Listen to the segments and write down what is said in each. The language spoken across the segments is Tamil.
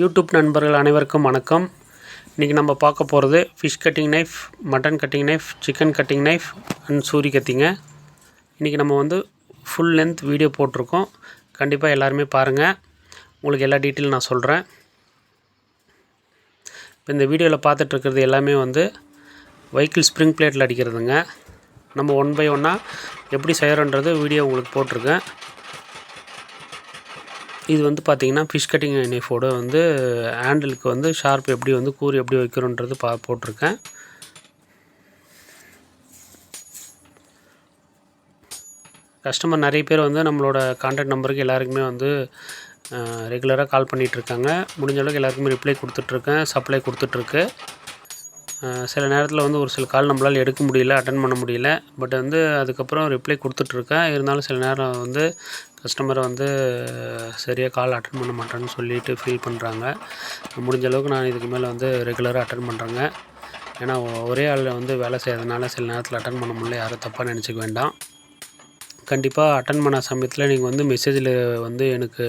யூடியூப் நண்பர்கள் அனைவருக்கும் வணக்கம். இன்றைக்கி நம்ம பார்க்க போகிறது fish cutting knife mutton cutting knife chicken cutting knife and Suri கத்திங்க இன்றைக்கி நம்ம வந்து ஃபுல் லென்த் வீடியோ போட்டிருக்கோம். கண்டிப்பாக எல்லாருமே பாருங்கள் உங்களுக்கு எல்லா டீட்டெயில் நான் சொல்கிறேன் இப்போ இந்த வீடியோவில் பார்த்துட்ருக்கிறது எல்லாமே வந்து வெஹிக்கிள் ஸ்ப்ரிங் பிளேட்டில் அடிக்கிறதுங்க. நம்ம ஒன் பை ஒன்னாக எப்படி செய்கிறோன்றது வீடியோ உங்களுக்கு போட்டிருக்கேன். இது வந்து பார்த்திங்கன்னா ஃபிஷ் கட்டிங் நைஃபோட வந்து ஹேண்டிலுக்கு வந்து ஷார்ப் எப்படி வந்து கூறு எப்படி வைக்கிறோன்றது பா போட்டிருக்கேன். கஸ்டமர் நிறைய பேர் வந்து நம்மளோட கான்டாக்ட் நம்பருக்கு எல்லாருக்குமே வந்து ரெகுலராக கால் பண்ணிகிட்ருக்காங்க முடிஞ்ச அளவுக்கு எல்லாருக்குமே ரிப்ளை கொடுத்துட்ருக்கேன் சப்ளை கொடுத்துட்ருக்கு சில நேரத்தில் வந்து ஒரு சில கால் நம்மளால் எடுக்க முடியல அட்டன் பண்ண முடியல. பட் வந்து அதுக்கப்புறம் ரிப்ளை கொடுத்துட்ருக்கேன். இருந்தாலும் சில நேரம் வந்து கஸ்டமரை வந்து சரியாக கால் அட்டன் பண்ண மாட்டேன்னு சொல்லிட்டு ஃபீல் பண்ணுறாங்க முடிஞ்ச அளவுக்கு நான் இதுக்கு மேலே வந்து ரெகுலராக அட்டன் பண்ணுறேங்க ஏன்னா ஒரே ஆள் வந்து வேலை செய்கிறதுனால சில நேரத்தில் அட்டன் பண்ண முடியல. யாரும் தப்பாக நினச்சிக்க வேண்டாம். கண்டிப்பாக அட்டன் பண்ண சமயத்தில் நீங்கள் வந்து மெசேஜில் வந்து எனக்கு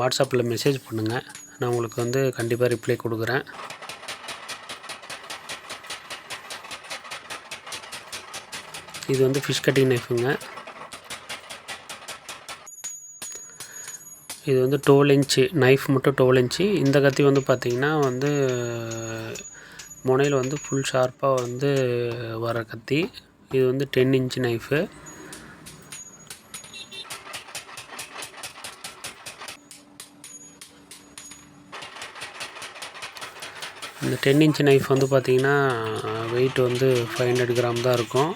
வாட்ஸ்அப்பில் மெசேஜ் பண்ணுங்கள் நான் உங்களுக்கு வந்து கண்டிப்பாக ரிப்ளை கொடுக்குறேன். இது வந்து ஃபிஷ் கட்டிங் நைஃபுங்க இது வந்து டோல் இன்ச்சு நைஃப் மட்டும் டோல் இன்ச்சு இந்த கத்தி வந்து பார்த்திங்கன்னா வந்து முனையில் வந்து ஃபுல் ஷார்ப்பாக வந்து வர கத்தி. இது வந்து டென் இன்ச் நைஃபு இந்த டென் இன்ச் நைஃப் வந்து பார்த்திங்கன்னா வெயிட் வந்து ஃபைவ் ஹண்ட்ரட் கிராம் தான் இருக்கும்.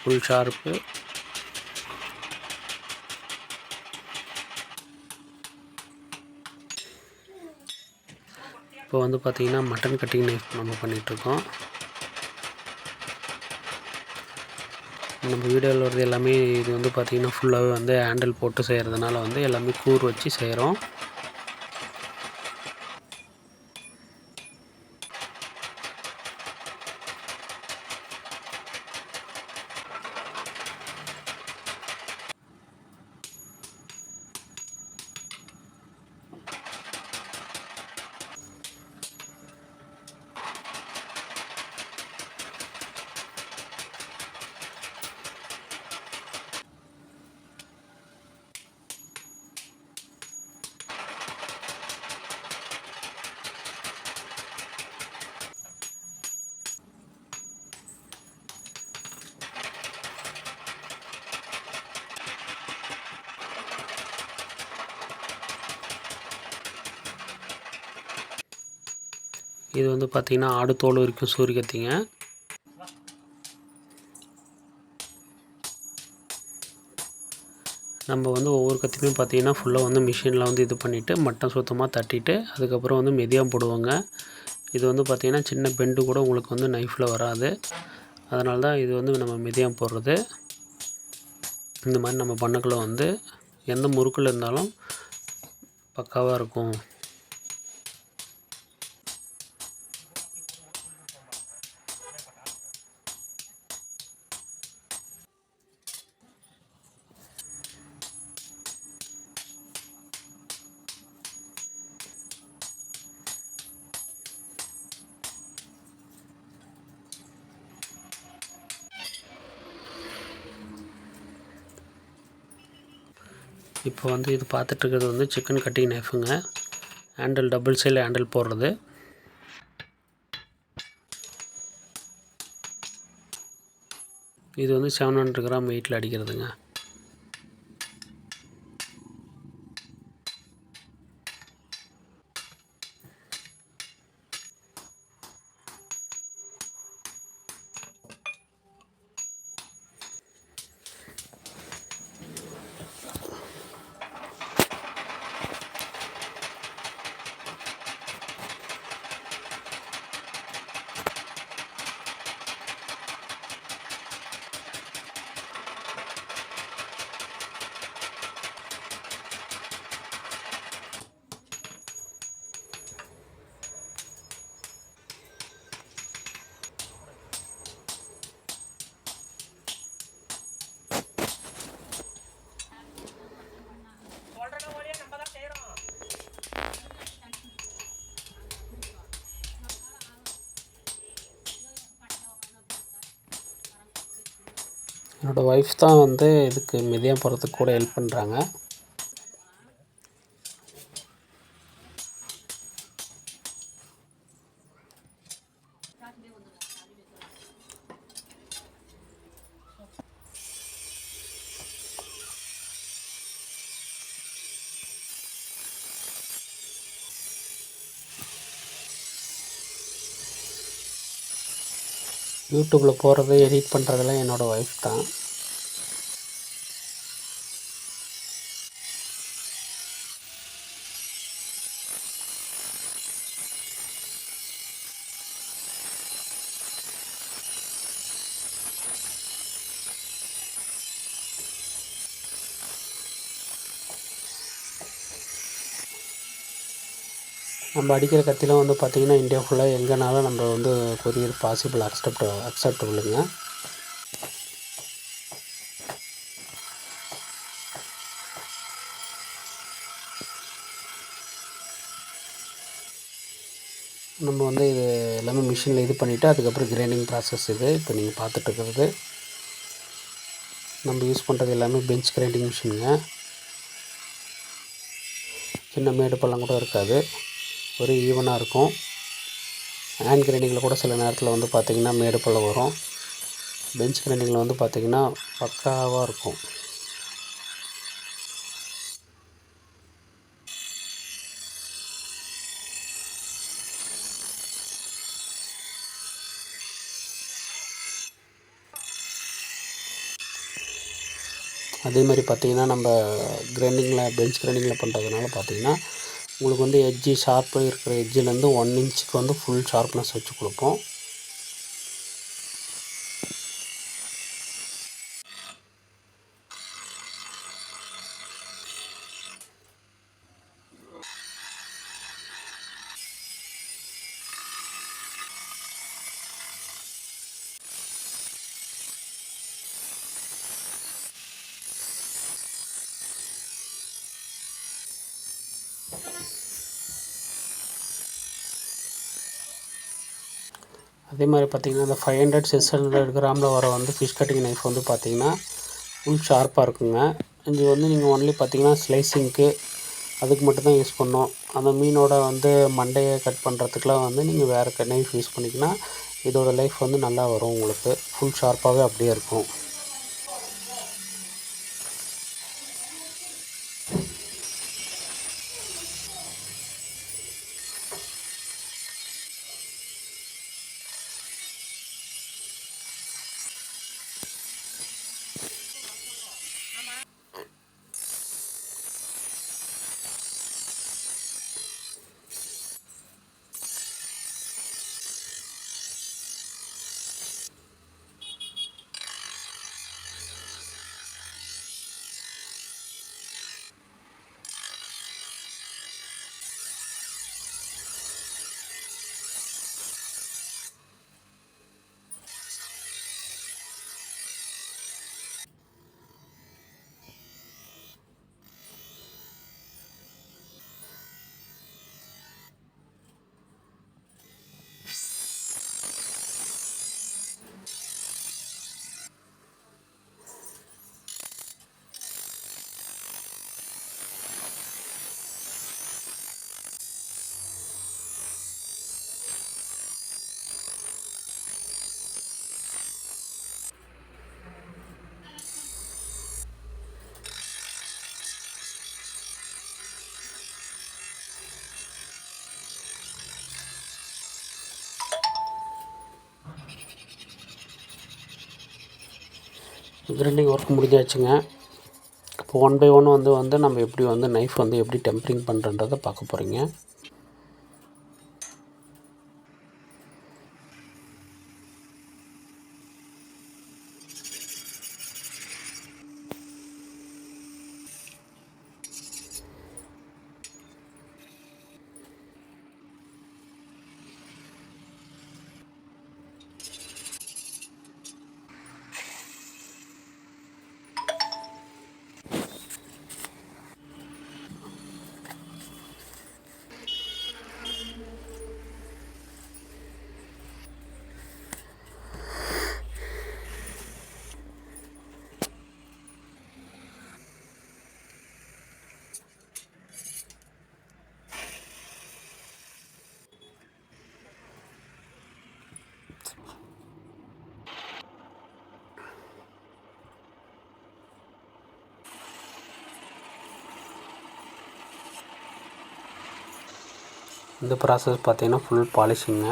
ஃபுல் ஷார்ப்பு இப்போ வந்து பார்த்திங்கன்னா மட்டன் கட்டிங் நைஃப் நம்ம பண்ணிகிட்ருக்கோம். நம்ம வீடியோவில் வர்றது எல்லாமே இது வந்து பார்த்திங்கன்னா ஃபுல்லாகவே வந்து ஹேண்டில் போட்டு செய்கிறதுனால வந்து எல்லாமே கூர் வச்சு செய்கிறோம். இது வந்து பார்த்திங்கன்னா ஆடு தோல் வரைக்கும் சூரிய கத்திங்க. நம்ம வந்து ஒவ்வொரு கத்தியுமே பார்த்திங்கன்னா ஃபுல்லாக வந்து மிஷினில் வந்து இது பண்ணிவிட்டு மட்டம் சுத்தமாக தட்டிட்டு அதுக்கப்புறம் வந்து மெதியாக போடுவாங்க. இது வந்து பார்த்திங்கன்னா சின்ன பெண்டு கூட உங்களுக்கு வந்து நைஃப்பில் வராது. அதனால தான் இது வந்து நம்ம மெதியாக போடுறது. இந்த மாதிரி நம்ம பண்ணக்குள்ள வந்து எந்த முறுக்கில் இருந்தாலும் பக்காவாக இருக்கும். இப்போ வந்து இது பார்த்துட்ருக்கிறது வந்து சிக்கன் கட்டிங் நைஃபுங்க ஹேண்டில் டபுள் சைடில் ஹேண்டில் போடுறது. இது வந்து செவன் ஹண்ட்ரட் கிராம் வெயிட்டில் அடிக்கிறதுங்க. என்னோடய ஒய்ஃப் தான் வந்து இதுக்கு மிதியம் போகிறதுக்கு கூட ஹெல்ப் பண்ணுறாங்க யூடியூப்பில் போகிறது எடிட் பண்ணுறதெல்லாம் என்னோடய ஒய்ஃப் தான். நம்ம அடிக்கிற கத்திலாம் வந்து பார்த்திங்கன்னா இந்தியா ஃபுல்லாக எங்கேனாலும் நம்ம வந்து கொரியர் பாசிபிள் அக்செப்ட் அக்செப்டபுளுங்க நம்ம வந்து இது எல்லாமே மிஷினில் இது பண்ணிவிட்டு அதுக்கப்புறம் கிரைண்டிங் ப்ராசஸ் இது. இப்போ நீங்கள் பார்த்துட்டுருக்கிறது. நம்ம யூஸ் பண்ணுறது எல்லாமே பெஞ்ச் கிரைண்டிங் மிஷினுங்க சின்ன மேடு பள்ளம் கூட இருக்காது. ஒரு ஈவனாக இருக்கும். ஹேண்ட் கிரைண்டிங்கில் கூட சில நேரத்தில் வந்து பார்த்திங்கன்னா மேடு பள்ளம் வரும். பெஞ்ச் கிரைண்டிங்கில் வந்து பார்த்திங்கன்னா பக்காவாக இருக்கும். அதே மாதிரி பார்த்திங்கன்னா நம்ம கிரைண்டிங்கில் பெஞ்ச் கிரைண்டிங்கில் பண்ணுறதுனால பார்த்திங்கன்னா உங்களுக்கு வந்து எட்ஜு ஷார்ப்பு இருக்கிற எட்ஜுலேருந்து ஒன் இன்ச்சுக்கு வந்து ஃபுல் ஷார்ப்னஸ் வச்சு கொடுப்போம். அதே மாதிரி பார்த்திங்கன்னா இந்த ஃபைவ் ஹண்ட்ரட் சிக்ஸ் ஹண்ட்ரட் கிராமில் வர வந்து ஃபிஷ் கட்டிங் நைஃப் வந்து பார்த்திங்கன்னா ஃபுல் ஷார்ப்பாக இருக்குங்க. இது வந்து நீங்கள் ஒன்லி பார்த்திங்கன்னா ஸ்லைசிங்க்கு அதுக்கு மட்டும்தான் யூஸ் பண்ணோம் அந்த மீனோட வந்து மண்டையை கட் பண்ணுறதுக்குலாம் வந்து நீங்கள் வேறு நைஃப் யூஸ் பண்ணிங்கன்னா இதோட லைஃப் வந்து நல்லா வரும் உங்களுக்கு. ஃபுல் ஷார்ப்பாகவே அப்படியே இருக்கும். கிரைண்டிங் ஒர்க் முடிஞ்சாச்சுங்க. இப்போ ஒன் பை ஒன் வந்து வந்து நம்ம எப்படி வந்து நைஃப் வந்து எப்படி டெம்பரிங் பண்ணுறன்றதை பார்க்க போகிறீங்க இந்த ப்ராசஸ் பார்த்திங்கன்னா ஃபுல் பாலிஷிங்க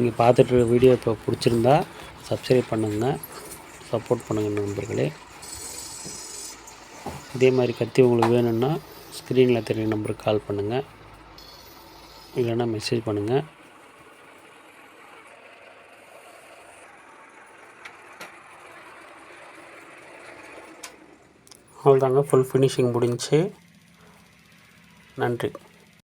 நீங்கள் பார்த்துட்டு இருக்க வீடியோ இப்போ பிடிச்சிருந்தா சப்ஸ்கிரைப் பண்ணுங்கள் சப்போர்ட் பண்ணுங்கள் நண்பர்களே. இதே மாதிரி கத்தி உங்களுக்கு வேணும்னா ஸ்க்ரீனில் தெரிய நம்பருக்கு கால் பண்ணுங்கள் இல்லைன்னா மெசேஜ் பண்ணுங்கள் அவ்வளோதாங்க ஃபுல் ஃபினிஷிங் முடிஞ்சுச்சு நன்றி.